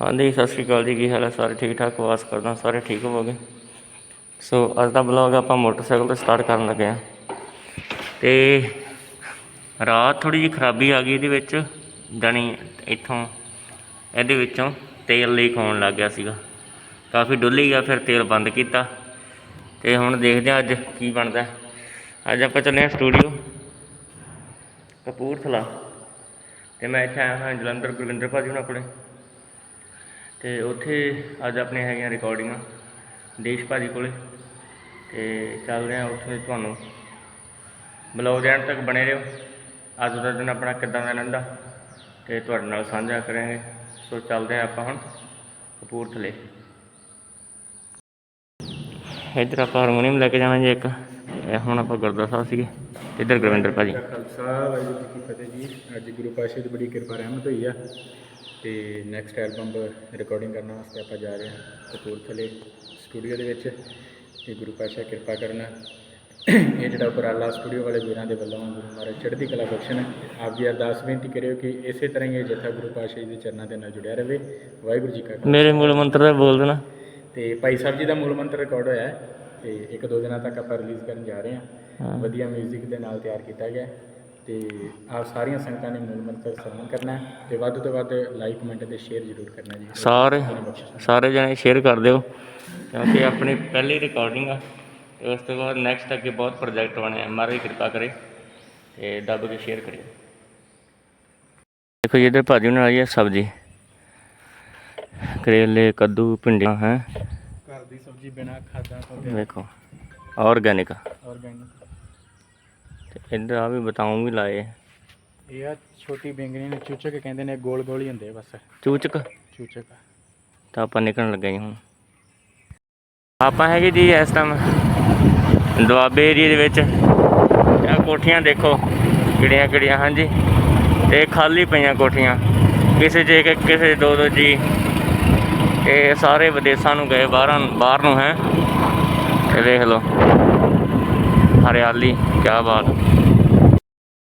ਹਾਂਜੀ, ਸਤਿ ਸ਼੍ਰੀ ਅਕਾਲ ਜੀ। ਕੀ ਹਾਲ ਹੈ? ਸਾਰੇ ਠੀਕ ਠਾਕ? ਵਾਸ ਕਰਦਾ, ਸਾਰੇ ਠੀਕ ਹੋਵੋਗੇ? ਸੋ ਅੱਜ ਦਾ ਬਲੌਗ ਆਪਾਂ ਮੋਟਰਸਾਈਕਲ ਤੋਂ ਸਟਾਰਟ ਕਰਨ ਲੱਗੇ ਆ ਤੇ ਰਾਤ ਥੋੜੀ ਜਿਹੀ ਖਰਾਬੀ ਆ ਗਈ ਇਹਦੇ ਵਿੱਚ, ਜਾਣੀ ਇੱਥੋਂ, ਇਹਦੇ ਵਿੱਚੋਂ ਤੇਲ ਲੀਕ ਹੋਣ ਲੱਗ ਗਿਆ ਸੀਗਾ। ਕਾਫੀ ਡੁੱਲੀ ਗਿਆ, ਫਿਰ ਤੇਲ ਬੰਦ ਕੀਤਾ। ਤੇ ਹੁਣ ਦੇਖਦੇ ਆ ਅੱਜ ਕੀ ਬਣਦਾ। ਅੱਜ ਆਪਾਂ ਚੱਲੇ ਆ ਸਟੂਡੀਓ ਕਪੂਰਥਲਾ। ਤੇ ਮੈਂ ਇੱਥੇ ਆਇਆ ਹਾਂ ਜਲੰਧਰ ਗੁਰਵਿੰਦਰ ਭਾਜੀ ਹੁਣਾਂ ਆਪਣੇ ਤੇ ਉੱਥੇ ਅੱਜ ਆਪਣੇ ਹੈਗੀਆਂ ਰਿਕਾਰਡਿੰਗਾਂ ਦੇਸ਼ ਭਾਜੀ ਕੋਲੇ ਤੇ ਚੱਲਦੇ ਆ ਉੱਥੇ ਤੁਹਾਨੂੰ ਬਲੌਗ ਦੇ ਤੱਕ ਬਣੇ ਰਹੋ। ਅੱਜ ਦਾ ਦਿਨ ਆਪਣਾ ਕਿੱਦਾਂ ਦਾ ਰਹਿੰਦਾ ਤੇ ਤੁਹਾਡੇ ਨਾਲ ਸਾਂਝਾ ਕਰਾਂਗੇ। ਸੋ ਚੱਲਦੇ ਆ ਆਪਾਂ ਹੁਣ ਕਪੂਰਥਲੇ। ਇੱਧਰ ਆਪਾਂ ਹਾਰਮੋਨੀਅਮ ਲੈ ਕੇ ਜਾਵਾਂਗੇ ਇੱਕ। ਹੁਣ ਆਪਾਂ ਗੁਰਦੁਆਰਾ ਸਾਹਿਬ ਸੀਗੇ। ਇੱਧਰ ਗੁਰਵਿੰਦਰ ਭਾਜੀ। ਦਾ ਖਾਲਸਾ ਵਾਹਿਗੁਰੂ ਜੀ ਕੀ ਫਤਿਹ ਜੀ। ਅੱਜ ਗੁਰੂ ਪਾਤਸ਼ਾਹ ਦੀ ਬੜੀ ਕਿਰਪਾ ਰਹਿਮਤ ਹੋਈ ਆ। ਤੇ ਨੈਕਸਟ ਐਲਬਮ ਰਿਕਾਰਡਿੰਗ ਕਰਨ ਵਾਸਤੇ ਆਪਾਂ ਜਾ ਰਹੇ ਹਾਂ ਕਪੂਰਥਲੇ ਸਟੂਡੀਓ ਦੇ ਵਿੱਚ ਤੇ ਗੁਰੂ ਪਾਤਸ਼ਾਹ ਕਿਰਪਾ ਕਰਨਾ ਇਹ ਜਿਹੜਾ ਉਪਰਾਲਾ ਸਟੂਡੀਓ ਵਾਲੇ ਵੀਰਾਂ ਦੇ ਵੱਲੋਂ ਗੁਰੂ ਮਹਾਰਾਜ ਚੜ੍ਹਦੀ ਕਲਾ ਬਖਸ਼ਣ ਆਪ ਜੀ ਅਰਦਾਸ ਬੇਨਤੀ ਕਰਿਓ ਕਿ ਇਸੇ ਤਰ੍ਹਾਂ ਹੀ ਇਹ ਜਥਾ ਗੁਰੂ ਪਾਤਸ਼ਾਹ ਜੀ ਦੇ ਚਰਨਾਂ ਦੇ ਨਾਲ ਜੁੜਿਆ ਰਹੇ ਵਾਹਿਗੁਰੂ ਜੀ ਕਾ ਮੇਰੇ ਮੂਲ ਮੰਤਰ ਦਾ ਬੋਲ ਦੇਣਾ। ਤੇ ਭਾਈ ਸਾਹਿਬ ਜੀ ਦਾ ਮੂਲ ਮੰਤਰ ਰਿਕਾਰਡ ਹੋਇਆ ਹੈ ਤੇ ਇੱਕ ਦੋ ਦਿਨਾਂ ਤੱਕ ਆਪਾਂ ਰਿਲੀਜ਼ ਕਰਨ ਜਾ ਰਹੇ ਹਾਂ। ਵਧੀਆ 뮤직 ਦੇ ਨਾਲ ਤਿਆਰ ਕੀਤਾ ਗਿਆ ਤੇ ਆਪ ਸਾਰੀਆਂ ਸੰਗਤਾਂ ਨੇ ਮੂਲ ਮੰਤਰ ਸਰਵਣ ਕਰਨਾ ਹੈ ਤੇ ਵੱਧ ਤੋਂ ਵੱਧ ਲਾਈਕ ਕਮੈਂਟ ਤੇ ਸ਼ੇਅਰ ਜ਼ਰੂਰ ਕਰਨਾ ਜੀ। ਸਾਰੇ ਸਾਰੇ ਜਣੇ ਸ਼ੇਅਰ ਕਰ ਦਿਓ ਕਿਉਂਕਿ ਆਪਣੀ ਪਹਿਲੀ ਰਿਕਾਰਡਿੰਗ ਆ ਤੇ ਉਸ ਤੋਂ ਬਾਅਦ ਨੈਕਸਟ ਅੱਗੇ ਬਹੁਤ ਪ੍ਰੋਜੈਕਟ ਬਣੇ ਆ ਮਹਾਰਾਜ ਕਿਰਪਾ ਕਰੇ ਤੇ ਦੱਬ ਕੇ ਸ਼ੇਅਰ ਕਰਿਓ। ਦੇਖੋ ਇੱਧਰ ਭਾਜੀ ਨਾਲ ਆਈ ਹੈ ਸਬਜ਼ੀ। ਕਰੇਲੇ ਕੱਦੂ ਭਿੰਡੀਆਂ ਹੈ। ਘਰ ਦੀ ਸਬਜ਼ੀ ਬਿਨਾ ਖਾਦਾਂ ਤੋਂ ਦੇਖੋ ਆਰਗੈਨਿਕ ਆਰਗੈਨਿਕ ਇੱਧਰ ਆ ਵੀ ਬਤਾਉਂ ਵੀ ਲਾਏ। ਇਹ ਆ ਛੋਟੀ ਬੈਂਗਣੀ ਨੂੰ ਚੂਚਕ ਕਹਿੰਦੇ ਨੇ ਗੋਲ ਗੋਲ ਹੀ ਹੁੰਦੇ ਆ ਬਸ। ਚੂਚਕ? ਚੂਚਕ ਤਾਂ ਆਪਾਂ ਨਿਕਲਣ ਲੱਗੇ ਜੀ ਹੁਣ। ਆਪਾਂ ਹੈਗੇ ਜੀ ਇਸ ਟਾਈਮ ਦੁਆਬੇ ਏਰੀਏ ਦੇ ਵਿੱਚ। ਇਹ ਕੋਠੀਆਂ ਦੇਖੋ ਕਿਹੜੀਆਂ ਕਿਹੜੀਆਂ ਹਾਂਜੀ। ਤੇ ਖਾਲੀ ਪਈਆਂ ਕੋਠੀਆਂ। ਕਿਸੇ ਇੱਕ ਇੱਕ, ਕਿਸੇ ਦੋ ਦੋ ਜੀ। ਇਹ ਸਾਰੇ ਵਿਦੇਸ਼ਾਂ ਨੂੰ ਗਏ ਬਾਹਰਾਂ ਬਾਹਰ ਨੂੰ ਹੈ। ਇਹ ਦੇਖ ਲਓ। ਹਰਿਆਲੀ ਕੀ ਬਾਤ।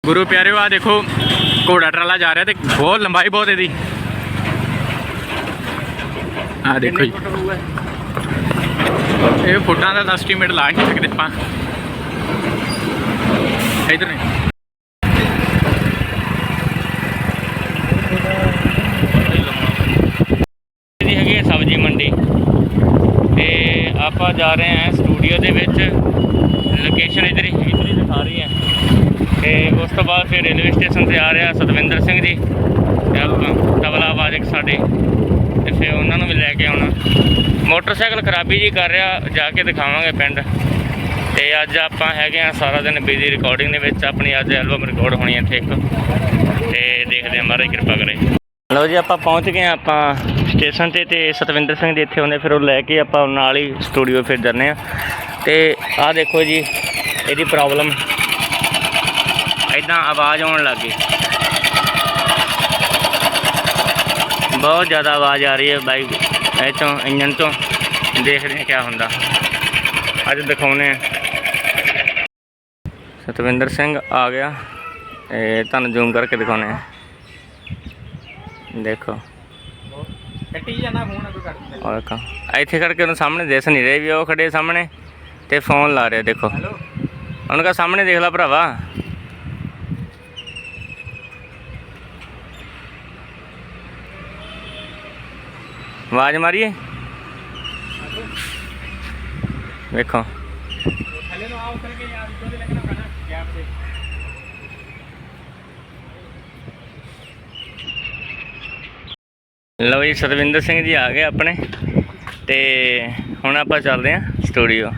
ਗੁਰੂ ਪਿਆਰਿਓ ਆ ਦੇਖੋ, ਘੋੜਾ ਟਰਾਲਾ ਜਾ ਰਿਹਾ ਤੇ ਬਹੁਤ ਲੰਬਾਈ ਬਹੁਤ ਇਹਦੀ। ਆ ਦੇਖੋ ਜੀ। ਇਹ ਫੁੱਟਾਂ ਦਾ ਐਸਟੀਮੇਟ ਲਾ ਨਹੀਂ ਸਕਦੇ ਆਪਾਂ। ਇਧਰ ਨੇ। ਇਹਦੀ ਹੈਗੀ ਹੈ ਸਬਜ਼ੀ ਮੰਡੀ। ਤੇ ਆਪਾਂ ਜਾ ਰਹੇ ਹਾਂ ਸਟੂਡੀਓ ਦੇ ਵਿੱਚ। ਲੋਕੇਸ਼ਨ ਇਧਰ ਹੀ ਇਧਰ ਹੀ ਦਿਖਾ ਰਹੀ ਹੈ। ਤੇ ਉਸ ਤੋਂ ਬਾਅਦ ਫਿਰ ਰੇਲਵੇ ਸਟੇਸ਼ਨ ਤੇ ਆ ਰਿਹਾ ਸਤਵਿੰਦਰ ਸਿੰਘ ਜੀ। ਤੇ ਆਪਾਂ ਤਬਲਾ ਵਾਦਕ ਸਾਡੇ। ਤੇ ਫਿਰ ਉਹਨਾਂ ਨੂੰ ਵੀ ਲੈ ਕੇ ਆਉਣਾ। ਮੋਟਰਸਾਈਕਲ ਖਰਾਬੀ ਜੀ ਕਰ ਰਿਹਾ, ਜਾ ਕੇ ਦਿਖਾਵਾਂਗੇ ਪਿੰਡ। ਤੇ ਅੱਜ ਆਪਾਂ ਹੈਗੇ ਆ ਸਾਰਾ ਦਿਨ ਬਿਜ਼ੀ ਰਿਕਾਰਡਿੰਗ ਦੇ ਵਿੱਚ। ਆਪਣੀ ਅੱਜ ਐਲਬਮ ਰਿਕਾਰਡ ਹੋਣੀ ਹੈ ਇੱਥੇ ਇੱਕ। ਤੇ ਦੇਖਦੇ ਹਾਂ ਮਹਾਰਾਜ ਕਿਰਪਾ ਕਰੇ। ਲਓ ਜੀ, ਆਪਾਂ ਪਹੁੰਚ ਗਏ ਹਾਂ ਆਪਾਂ ਸਟੇਸ਼ਨ ਤੇ ਤੇ ਸਤਵਿੰਦਰ ਸਿੰਘ ਜੀ ਇੱਥੇ ਹੁੰਦੇ ਫਿਰ ਉਹ ਲੈ ਕੇ ਆਪਾਂ ਨਾਲ ਹੀ ਸਟੂਡੀਓ ਫਿਰ ਜਾਂਦੇ ਆ ਤੇ ਆਹ ਦੇਖੋ ਜੀ, ਇਹਦੀ ਪ੍ਰੋਬਲਮ ਐਦਾਂ ਆਵਾਜ਼ ਆਉਣ ਲੱਗ ਗਈ। ਬਹੁਤ ਜ਼ਿਆਦਾ ਆਵਾਜ਼ ਆ ਰਹੀ ਹੈ ਬਾਈਕ ਤੋਂ ਇੰਜਨ ਤੋਂ। ਦੇਖਦੇ ਹਾਂ ਕੀ ਹੁੰਦਾ। ਅੱਜ ਦਿਖਾਉਨੇ ਆ ਸਤਵਿੰਦਰ ਸਿੰਘ ਆ ਗਿਆ। ਇਹ ਤੁਹਾਨੂੰ ਜ਼ੂਮ ਕਰਕੇ ਦਿਖਾਉਨੇ ਆ ਦੇਖੋ। ਕੱਟੀ ਜਾਣਾ ਫੋਨ ਕੋਈ ਕੱਟ ਔਰ ਕਾ ਇੱਥੇ ਖੜ ਕੇ ਉਹਨੂੰ ਸਾਹਮਣੇ ਦਿਸ ਨਹੀਂ ਰਹੇ ਵੀ ਉਹ ਖੜੇ ਸਾਹਮਣੇ ਤੇ ਫੋਨ ਲਾ ਰਿਹਾ ਦੇਖੋ। ਹੈਲੋ ਉਹਨੂੰ ਕਹਾ ਸਾਹਮਣੇ ਦੇਖ ਲੈ ਭਰਾਵਾ। ਆਵਾਜ਼ ਮਾਰੀਏ? ਵੇਖੋ। ਥੱਲੇ ਨੂੰ ਆਉ ਕਰਕੇ ਯਾਰ ਇੱਧਰ ਦੇ ਲੱਗਣਾ ਪੈਣਾ ਗੈਪ ਤੇ ਲਓ ਜੀ ਸਤਵਿੰਦਰ ਸਿੰਘ ਜੀ ਆ ਗਏ ਆਪਣੇ। ਤੇ ਹੁਣ ਆਪਾਂ ਚੱਲਦੇ ਹਾਂ ਸਟੂਡੀਓ।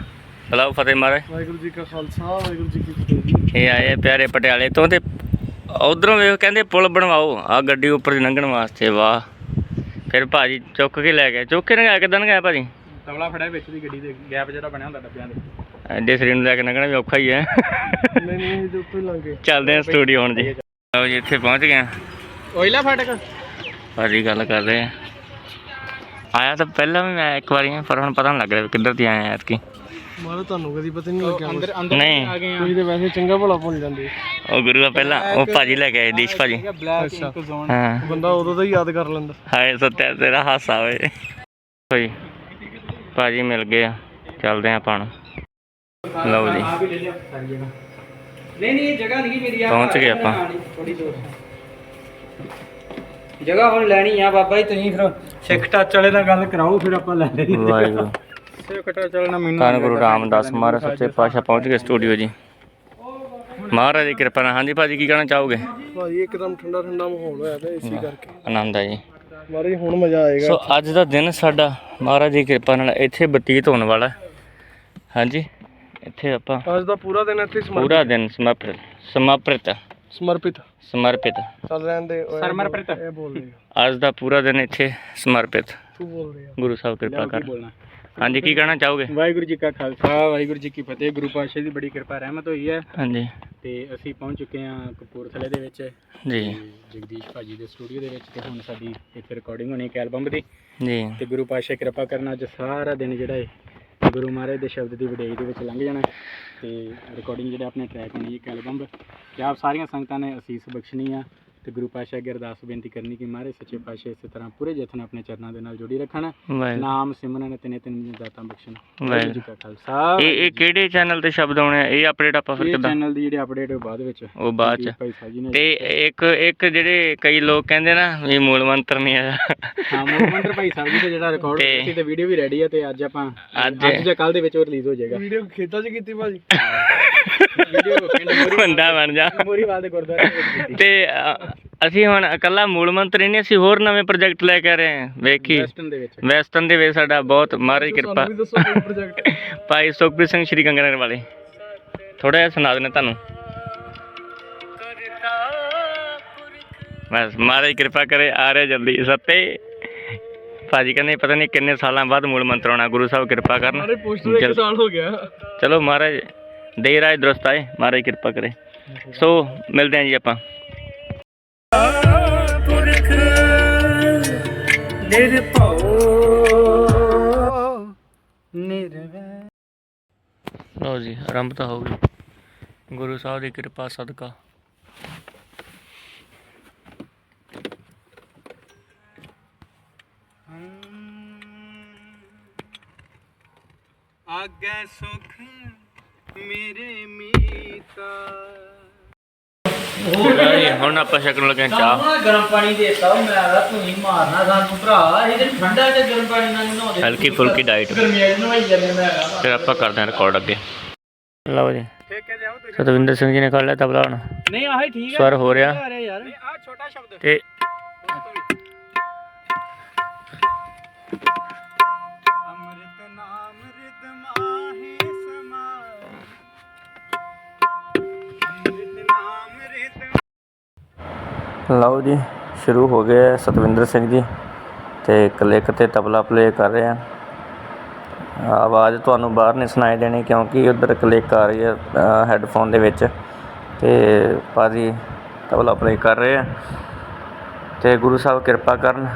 ਬਲਾਓ ਫਤਿਹ ਮਹਾਰਾਜ। ਵਾਹਿਗੁਰੂ ਜੀ ਕਾ ਖਾਲਸਾ ਵਾਹਿਗੁਰੂ ਜੀ ਕੀ ਫਤਿਹ। ਇਹ ਆਏ ਆ ਪਿਆਰੇ ਪਟਿਆਲੇ ਤੋਂ ਤੇ ਉਧਰੋਂ ਵੇਖ ਕਹਿੰਦੇ ਪੁਲ ਬਣਵਾਓ ਆ ਗੱਡੀ ਉੱਪਰ ਦੀ ਲੰਘਣ ਵਾਸਤੇ ਵਾਹ। ਫਿਰ ਭਾਜੀ ਚੁੱਕ ਕੇ ਲੈ ਗਏ। ਚੁੱਕ ਕੇ ਨਾ ਕਿਦਾਂ ਗਿਆ ਭਾਜੀ। ਤਬਲਾ ਫੜਿਆ ਵਿੱਚ ਦੀ ਗੱਡੀ ਦੇ ਗੈਪ ਜਿਹੜਾ ਬਣਿਆ ਹੁੰਦਾ ਡੱਬਿਆਂ ਦੇ। ਐਡੇ ਸਰੀਰ ਨੂੰ ਲੈ ਕੇ ਲੰਘਣਾ ਵੀ ਔਖਾ ਹੀ ਹੈ। ਨਹੀਂ ਨਹੀਂ ਜੋ ਉੱਤੇ ਲੰਗੇ ਚੱਲਦੇ ਹਾਂ ਸਟੂਡੀਓ ਹੁਣ ਜੀ। ਲਓ ਜੀ ਇੱਥੇ ਪਹੁੰਚ ਗਏ ਹਾਂ। ਓਇਲਾ ਫਾਟਕ। ਭਾਜੀ ਗੱਲ ਕਰ ਰਹੇ ਆ ਆਇਆ ਤਾਂ ਪਹਿਲਾਂ ਵੀ ਮੈਂ ਇੱਕ ਵਾਰੀ ਆ ਪਰ ਹੁਣ ਪਤਾ ਨਹੀਂ ਲੱਗ ਰਿਹਾ ਕਿੱਧਰ ਦੀ ਆਇਆ ਯਾਰ ਕੀ ਮਾਰਾ ਤੁਹਾਨੂੰ ਕਦੀ ਪਤਾ ਨਹੀਂ ਲੱਗਿਆ ਅੰਦਰ ਅੰਦਰ ਨਹੀਂ। ਆ ਗਏ ਆ। ਤੁਸੀਂ ਤੇ ਵੈਸੇ ਚੰਗਾ ਭਲਾ ਭੁੱਲ ਜਾਂਦੇ। ਉਹ ਗੁਰੂ ਆ ਪਹਿਲਾਂ ਉਹ ਭਾਜੀ ਲੈ ਕੇ ਆਏ ਦੀਸ਼ ਭਾਜੀ। ਬਲੈਕ ਇੰਕ ਜ਼ੋਨ ਹਾਂ। ਬੰਦਾ ਉਦੋਂ ਦਾ ਹੀ ਯਾਦ ਕਰ ਲੈਂਦਾ। ਹਾਏ ਸੱਤਿਆ ਤੇਰਾ ਹਾਸਾ ਓਏ। ਭਾਈ ਭਾਜੀ ਮਿਲ ਗਏ ਆ। ਚੱਲਦੇ ਆ ਆਪਾਂ। ਲਓ ਜੀ। ਆ ਵੀ ਲੈ ਲਿਆ ਸਾਰੀ ਜਗ੍ਹਾ ਨਹੀਂ ਨਹੀਂ ਇਹ ਜਗ੍ਹਾ ਨਹੀਂ ਮੇਰੀ ਆ ਪਹੁੰਚ ਗਏ ਆਪਾਂ। ਥੋੜੀ ਦੂਰ। ਜਗ੍ਹਾ ਹੁਣ ਲੈਣੀ ਆ ਬਾਬਾ ਜੀ ਤੁਸੀਂ ਫਿਰ ਸਿੱਖ ਟੱਚ ਵਾਲੇ ਨਾਲ ਗੱਲ ਕਰਾਓ ਫਿਰ ਆਪਾਂ ਲੈ ਲਈ ਵਾਹਿਗੁਰੂ। ਧੰਨ ਗੁਰੂ ਰਾਮਦਾਸ ਮਹਾਰਾਜ ਸੱਚੇ ਪਾਤਸ਼ਾਹ ਪਹੁੰਚ ਗਏ ਸਟੂਡੀਓ ਜੀ। ਮਹਾਰਾਜ ਦੀ ਕਿਰਪਾ ਨਾਲ। ਹਾਂਜੀ ਭਾਜੀ ਕੀ ਕਹਿਣਾ ਚਾਹੋਗੇ? ਭਾਜੀ ਇੱਕਦਮ ਠੰਡਾ ਠੰਡਾ ਮਾਹੌਲ ਹੋਇਆ ਪਿਆ ਏਸੀ ਕਰਕੇ। ਆਨੰਦ ਆ ਜੀ। ਮਾਰੇ ਹੁਣ ਮਜ਼ਾ ਆਏਗਾ। ਸੋ ਅੱਜ ਦਾ ਦਿਨ ਸਾਡਾ ਮਹਾਰਾਜ ਦੀ ਕਿਰਪਾ ਨਾਲ ਇੱਥੇ ਬਤੀਤ ਹੋਣ ਵਾਲਾ ਹੈ। ਹਾਂਜੀ ਇੱਥੇ ਆਪਾਂ ਅੱਜ ਦਾ ਪੂਰਾ ਦਿਨ ਇੱਥੇ ਸਮਰ- ਪੂਰਾ ਦਿਨ ਸਮਰਪਿਤ ਸਮਰਪਿਤ। ਸਮਰਪਿਤ। ਸਮਰਪਿਤ। ਚੱਲ ਰਹਿਣ ਦੇ ਓਏ ਸਰਮਰਪਿਤ। ਇਹ ਬੋਲ ਰਿਹਾ ਅੱਜ ਦਾ ਪੂਰਾ ਦਿਨ ਇੱਥੇ ਸਮਰਪਿਤ। ਤੂੰ ਬੋਲ ਰਿਹਾ ਗੁਰੂ ਸਾਹਿਬ ਕਿਰਪਾ ਕਰ। ਬੋਲਣਾ? ਹਾਂਜੀ ਕੀ ਕਹਿਣਾ ਚਾਹੋਗੇ? ਵਾਹਿਗੁਰੂ ਜੀ ਕਾ ਖਾਲਸਾ ਵਾਹਿਗੁਰੂ ਜੀ ਕੀ ਫਤਿਹ। ਗੁਰੂ ਪਾਤਸ਼ਾਹ ਦੀ ਬੜੀ ਕਿਰਪਾ ਰਹਿਮਤ ਹੋਈ ਹੈ। ਹਾਂਜੀ। ਤੇ ਅਸੀਂ ਪਹੁੰਚ ਚੁੱਕੇ ਹਾਂ ਕਪੂਰਥਲੇ ਦੇ ਵਿੱਚ। ਜੀ। ਜਗਦੀਸ਼ ਭਾਜੀ ਦੇ ਸਟੂਡੀਓ ਦੇ ਵਿੱਚ ਤੇ ਹੁਣ ਸਾਡੀ ਇੱਥੇ ਰਿਕਾਰਡਿੰਗ ਹੋਣੀ ਇੱਕ ਐਲਬਮ ਦੀ। ਜੀ। ਤੇ ਗੁਰੂ ਪਾਤਸ਼ਾਹ ਕਿਰਪਾ ਕਰਨਾ ਅੱਜ ਸਾਰਾ ਦਿਨ ਜਿਹੜਾ ਹੈ ਗੁਰੂ ਮਹਾਰਾਜ ਦੇ ਸ਼ਬਦ ਦੀ ਵਡਿਆਈ ਦੇ ਵਿੱਚ ਲੰਘ ਜਾਣਾ ਤੇ ਰਿਕਾਰਡਿੰਗ ਜਿਹੜੇ ਆਪਣੇ ਟਰੈਕ ਹੋਣੀ ਇੱਕ ਐਲਬਮ ਤੇ ਆਪ ਸਾਰੀਆਂ ਸੰਗਤਾਂ ਨੇ ਅਸੀਸ ਬਖਸ਼ਣੀ ਆ। ਤੇ ਗੁਰੂ ਪਾਤਸ਼ਾਹ ਅੱਗੇ ਅਰਦਾਸ ਬੇਨਤੀ ਕਰਨੀ ਕਿ ਮਹਾਰਾਜ ਸੱਚੇ ਪਾਤਸ਼ਾਹ ਇਸੇ ਤਰ੍ਹਾਂ ਪੂਰੇ ਜਥਨ ਆਪਣੇ ਚਰਨਾਂ ਦੇ ਨਾਲ ਜੋੜੀ ਰੱਖਣ। ਨਾਮ ਸਿਮਰਨ ਤੇ ਨਿਤਨ ਦੀਆਂ ਦਾਤਾਂ ਬਖਸ਼ਣ। ਵਾਹਿਗੁਰੂ ਜੀ ਕਾ ਖਾਲਸਾ। ਇਹ ਇਹ ਕਿਹੜੇ ਚੈਨਲ ਤੇ ਸ਼ਬਦ ਆਉਣੇ ਆ? ਇਹ ਅਪਡੇਟ ਆਪਾਂ ਫਿਰ ਇਹ ਕਿਦਾਂ? ਚੈਨਲ ਦੀ ਜਿਹੜੀ ਅਪਡੇਟ ਬਾਅਦ ਵਿੱਚ। ਉਹ ਬਾਅਦ ਚ। ਭਾਈ ਸਾਹਿਬ ਜੀ ਨੇ ਤੇ ਇੱਕ ਇੱਕ ਜਿਹੜੇ ਕਈ ਲੋਕ ਕਹਿੰਦੇ ਨਾ ਵੀ ਮੂਲ ਮੰਤਰ ਨਹੀਂ ਆਇਆ ਹਾਂ ਮੂਲ ਮੰਤਰ ਭਾਈ ਸਾਹਿਬ ਜੀ ਦਾ ਜਿਹੜਾ ਰਿਕਾਰਡ ਤੇ- ਕੀਤੀ ਤੇ ਵੀਡੀਓ ਵੀ ਰੈਡੀ ਹੈ ਤੇ ਅੱਜ ਆਪਾਂ ਅੱਜ- ਅੱਜ ਜਾਂ ਕੱਲ ਦੇ ਵਿੱਚ ਉਹ ਰਿਲੀਜ਼ ਹੋ ਜਾਏਗਾ। ਵੀਡੀਓ ਖੇਤਾਂ 'ਚ ਕੀਤੀ ਭਾਜੀ। ਵੀਡੀਓ ਪਿੰਡ ਮੋਰੀ ਬੰਦਾ ਬਣ ਜਾ। ਦੇ ਗੁਰਦੁਆਰੇ ਦੇ ਤੇ ਅਸੀਂ ਹੁਣ ਇਕੱਲਾ ਮੂਲ ਮੰਤਰ ਨਹੀਂ ਅਸੀਂ ਹੋਰ ਨਵੇਂ ਪ੍ਰੋਜੈਕਟ ਲੈ ਕੇ ਆ ਰਹੇ ਹਾਂ ਵੇਖੀ। ਵੈਸਟਰਨ ਦੇ ਵਿੱਚ। ਵੈਸਟਰਨ ਦੇ ਵਿੱਚ ਸਾਡਾ ਬਹੁਤ ਮਹਾਰਾਜ ਕਿਰਪਾ। ਭਾਈ ਸੁਖਪ੍ਰੀਤ ਸਿੰਘ ਸ਼੍ਰੀ ਗੰਗਾਨਗਰ ਵਾਲੇ। ਥੋੜਾ ਜਿਹਾ ਸੁਣਾ ਦਿੰਦੇ ਤੁਹਾਨੂੰ। ਬਸ ਮਹਾਰਾਜ ਕਿਰਪਾ ਕਰੇ ਆ ਰਹੇ ਜਲਦੀ। ਸੱਤੇ ਭਾਜੀ ਕਹਿੰਦੇ ਪਤਾ ਨਹੀਂ ਕਿੰਨੇ ਸਾਲਾਂ ਬਾਅਦ ਮੂਲ ਮੰਤਰ ਆਉਣਾ ਗੁਰੂ ਸਾਹਿਬ ਕਿਰਪਾ ਕਰਨ। ਸਾਰੇ ਪੋਸਟਰ ਇੱਕ ਜਲ- ਸਾਲ ਹੋ ਗਿਆ। ਚਲੋ ਮਹਾਰਾਜ ਦੇਰ ਆਏ ਦਰਸਤ ਆਏ ਮਹਾਰਾਜ ਕਿਰਪਾ ਕਰੇ। ਸੋ ਮਿਲਦੇ ਹਾਂ ਜੀ ਆਪਾਂ। ਨਿਰਵੈ। ਲਓ ਜੀ ਆਰੰਭ ਤਾਂ ਹੋ ਗਈ। ਗੁਰੂ ਸਾਹਿਬ ਦੀ ਕਿਰਪਾ ਸਦਕਾ। ਆਗੇ ਸੁਖ ਮੇਰੇ ਮੀਤਾ। ਹੁਣ ਆਪਾਂ ਛਕਣ ਲੱਗੇ ਹਾਂ ਚਾਹ। ਸਾਹਮਣਾ ਗਰਮ ਪਾਣੀ ਦੇਤਾ ਉਹ ਮੈਂ ਆਦਾ ਤੂੰ ਹੀ ਮਾਰਨਾ ਸਾਨੂੰ ਭਰਾ ਇਹ ਤੇ ਠੰਡਾ ਤੇ ਗਰਮ ਪਾਣੀ ਨਾਲ ਨਹਾਉਂਦੇ ਹਲਕੀ ਫੁਲਕੀ ਡਾਈਟ ਗਰਮੀਆਂ ਚ ਨਹਾਈ ਜਾਂਦੇ ਮੈਂ ਹੈਗਾ ਫਿਰ ਆਪਾਂ ਕਰਦੇ ਹਾਂ ਰਿਕਾਰਡ ਅੱਗੇ। ਲਓ ਜੀ। ਸਤਵਿੰਦਰ ਸਿੰਘ ਜੀ ਨੇ ਕਰ ਲਿਆ ਤਬਲਾ ਹੁਣ। ਨਹੀਂ ਆਹ ਹੀ ਠੀਕ ਹੈ ਸਵਰ ਹੋ ਰਿਹਾ। ਅਰੇ ਯਾਰ। ਆ ਛੋਟਾ ਸ਼ਬਦ। ਤੇ ਲਓ ਜੀ, ਸ਼ੁਰੂ ਹੋ ਗਿਆ ਸਤਵਿੰਦਰ ਸਿੰਘ ਜੀ ਤੇ ਕਲਿੱਕ ਤੇ ਤਬਲਾ ਪਲੇ ਕਰ ਰਹੇ ਆ ਆਵਾਜ਼ ਤੁਹਾਨੂੰ ਬਾਹਰ ਨਹੀਂ ਸੁਣਾਈ ਦੇਣੀ ਕਿਉਂਕਿ ਉਧਰ ਕਲਿੱਕ ਆ ਰਹੀ ਹੈ ਹੈੱਡਫੋਨ ਦੇ ਵਿੱਚ ਤੇ ਭਾਜੀ ਤਬਲਾ ਪਲੇ ਕਰ ਰਹੇ ਆ। ਤੇ ਗੁਰੂ ਸਾਹਿਬ ਕਿਰਪਾ ਕਰਨ,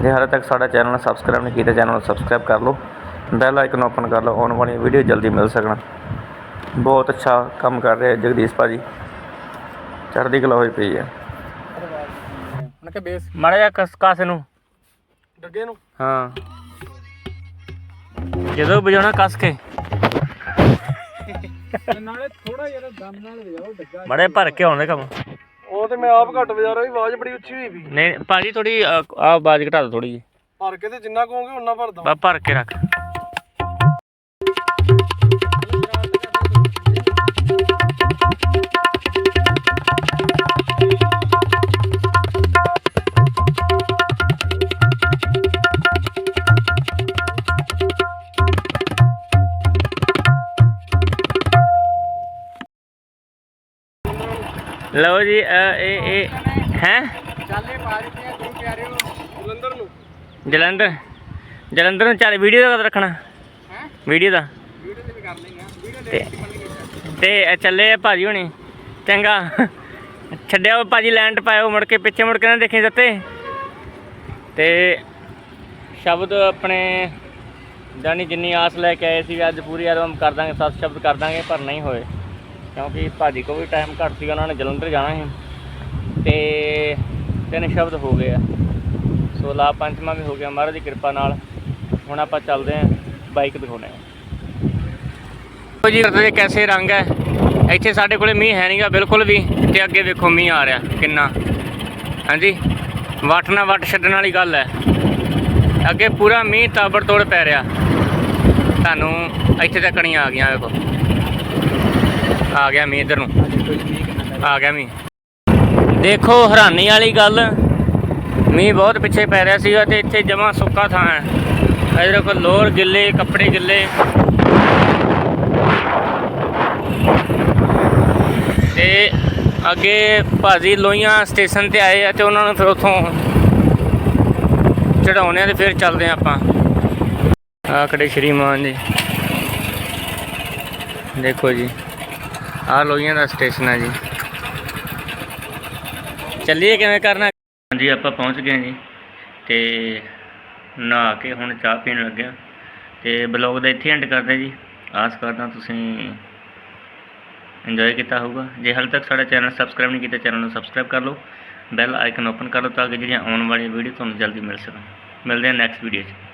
ਜੇ ਹਾਲੇ ਤੱਕ ਸਾਡਾ ਚੈਨਲ ਸਬਸਕ੍ਰਾਈਬ ਨਹੀਂ ਕੀਤਾ ਚੈਨਲ ਨੂੰ ਸਬਸਕ੍ਰਾਈਬ ਕਰ ਲਓ। ਬੈਲ ਆਈਕਨ ਓਪਨ ਕਰ ਲਓ, ਆਉਣ ਵਾਲੀ ਵੀਡੀਓ ਜਲਦੀ ਮਿਲ ਸਕਣ। ਬਹੁਤ ਅੱਛਾ ਕੰਮ ਕਰ ਰਹੇ ਆ ਜਗਦੀਸ਼ ਭਾਜੀ। ਚੜ੍ਹਦੀ ਕਲਾ ਹੋਈ ਪਈ ਹੈ। ਹੁਣ ਕਿ ਬੇਸ ਮਾੜਾ ਜਿਹਾ ਕਸ ਕਾਸੇ ਨੂੰ। ਡੱਗੇ ਨੂੰ? ਹਾਂ। ਜਦੋਂ ਵਜਾਉਣਾ ਕੱਸ ਕੇ। ਨਾਲੇ ਥੋੜਾ ਜਿਹਾ ਦਮ ਨਾਲ ਵਜਾਓ ਡੱਗਾ ਮੜੇ ਭਰ ਕੇ ਆਉਂਦੇ ਕੰਮ। ਉਹ ਤੇ ਮੈਂ ਆਪ ਘੱਟ ਵਜਾ ਰਿਹਾ ਵੀ ਆਵਾਜ਼ ਬੜੀ ਉੱਚੀ ਹੋਈ ਵੀ ਨਹੀਂ ਭਾਜੀ ਥੋੜੀ ਆ ਆਵਾਜ਼ ਘਟਾ ਥੋੜੀ ਜੀ ਭਰ ਕੇ ਤੇ ਜਿੰਨਾ ਕਹੋਗੇ ਉਨਾ ਭਰਦਾ ਬਾ ਭਰ ਕੇ ਰੱਖ। ਲਓ ਜੀ ਅ, ਇਹ ਇਹ ਹੈ? ਚਾਲੇ ਪਾ ਦਿੱਤੇ ਆ ਗੁਰੂ ਪਿਆਰਿਓ ਜਲੰਧਰ ਨੂੰ। ਜਲੰਧਰ? ਜਲੰਧਰ ਨੂੰ ਚੱਲ ਵੀਡੀਓ ਦਾ ਕਦ ਰੱਖਣਾ? ਹੈ? ਵੀਡੀਓ ਦਾ? ਵੀਡੀਓ ਤੇ ਵੀ ਕਰ ਲੈਂਗੇ ਵੀਡੀਓ ਤੇ ਤੇ ਇਹ ਚੱਲੇ ਆ ਭਾਜੀ ਹੁਣੀ। ਚੰਗਾ। ਛੱਡਿਆ ਉਹ ਭਾਜੀ ਲੈਂਡ ਪਾਇਓ ਮੁੜ ਕੇ ਪਿੱਛੇ ਮੁੜ ਕੇ ਨਾ ਦੇਖੀ ਦਿੱਤੇ ਤੇ ਸ਼ਬਦ ਆਪਣੇ ਜਾਨੀ ਜਿੰਨੀ ਆਸ ਲੈ ਕੇ ਆਏ ਸੀ ਵੀ ਅੱਜ ਪੂਰੀ ਐਲਬਮ ਕਰ ਦਾਂਗੇ ਸੱਤ ਸ਼ਬਦ ਕਰ ਦਾਂਗੇ ਪਰ ਨਹੀਂ ਹੋਏ। ਕਿਉਂਕਿ ਭਾਜੀ ਕੋ ਵੀ ਟਾਈਮ ਘੱਟ ਸੀਗਾ, ਉਹਨਾਂ ਨੇ ਜਲੰਧਰ ਜਾਣਾ ਸੀ। ਤੇ ਤਿੰਨ ਸ਼ਬਦ ਹੋ ਗਏ ਆ। ਸੋ ਲਾਭ ਪੰਚਮਾ ਵੀ ਹੋ ਗਿਆ, ਮਹਾਰਾਜ ਦੀ ਕਿਰਪਾ ਨਾਲ। ਹੁਣ ਆਪਾਂ ਚੱਲਦੇ ਆਂ ਬਾਈਕ ਦਿਖਾਉਣੇ ਆ ਉਹ ਜੀ ਦੇ ਕੈਸੇ ਰੰਗ ਹੈ। ਇੱਥੇ ਸਾਡੇ ਕੋਲੇ ਮੀਂਹ ਹੈ ਨਹੀਂਗਾ ਬਿਲਕੁਲ ਵੀ। ਤੇ ਅੱਗੇ ਵੇਖੋ ਮੀਂਹ ਆ ਰਿਹਾ, ਕਿੰਨਾ। ਹਾਂਜੀ? ਵੱਟ ਨਾ ਵੱਟ ਛੱਡਣ ਵਾਲੀ ਗੱਲ ਹੈ। ਅੱਗੇ ਪੂਰਾ ਮੀਂਹ ਤਾਬੜ ਤੋੜ ਪੈ ਰਿਹਾ। ਤੁਹਾਨੂੰ ਇੱਥੇ ਤੱਕ ਨਹੀਂ ਆ ਗਈਆਂ, ਵੇਖੋ। ਆ ਗਿਆ ਮੀਂਹ ਇਧਰ ਨੂੰ। ਆ ਗਿਆ ਮੀਂਹ। ਦੇਖੋ, ਹੈਰਾਨੀ ਵਾਲੀ ਗੱਲ। ਮੀਂਹ ਬਹੁਤ ਪਿੱਛੇ ਪੈ ਰਿਹਾ ਸੀਗਾ ਤੇ ਇੱਥੇ ਜਮਾ ਸੁੱਕਾ ਥਾਂ ਹੈ। ਇਧਰ ਕੋ ਲੋਰ ਗਿੱਲੇ, ਕੱਪੜੇ ਗਿੱਲੇ। ਤੇ ਅੱਗੇ ਭਾਜੀ ਲੋਹੀਆਂ ਸਟੇਸ਼ਨ ਤੇ ਆਏ ਆ ਤੇ ਉਹਨਾਂ ਨੂੰ ਫਿਰ ਉੱਥੋਂ ਚੜਾਉਣੇ ਆ ਤੇ ਫਿਰ ਚੱਲਦੇ ਆ ਆਪਾਂ। ਆ ਖੜੇ ਸ਼੍ਰੀਮਾਨ ਜੀ। ਦੇਖੋ ਜੀ। ਆ ਲੋਹੀਆਂ ਦਾ ਸਟੇਸ਼ਨ ਹੈ ਜੀ। ਚੱਲੀਏ, ਕਿਵੇਂ ਕਰਨਾ? ਹਾਂਜੀ, ਆਪਾਂ ਪਹੁੰਚ ਗਏ ਜੀ। ਤੇ ਨਹਾ ਕੇ ਹੁਣ ਚਾਹ ਪੀਣ ਲੱਗਿਆ ਤੇ ਬਲੌਗ ਦਾ ਇੱਥੇ ਐਂਡ ਕਰਦੇ ਜੀ। ਆਸ ਕਰਦਾ ਤੁਸੀਂ ਇੰਜੋਏ ਕੀਤਾ ਹੋਊਗਾ। ਜੇ ਹਾਲੇ ਤੱਕ ਸਾਡਾ ਚੈਨਲ ਸਬਸਕ੍ਰਾਈਬ ਨਹੀਂ ਕੀਤਾ ਚੈਨਲ ਨੂੰ ਸਬਸਕ੍ਰਾਈਬ ਕਰ ਲਓ। ਬੈਲ ਆਈਕਨ ਓਪਨ ਕਰ ਲਓ ਤਾਂ ਕਿ ਜਿਹੜੀਆਂ ਆਉਣ ਵਾਲੀਆਂ ਵੀਡੀਓ ਤੁਹਾਨੂੰ ਜਲਦੀ ਮਿਲ ਸਕਣ। ਮਿਲਦੇ ਹਾਂ ਨੈਕਸਟ ਵੀਡੀਓ 'ਚ।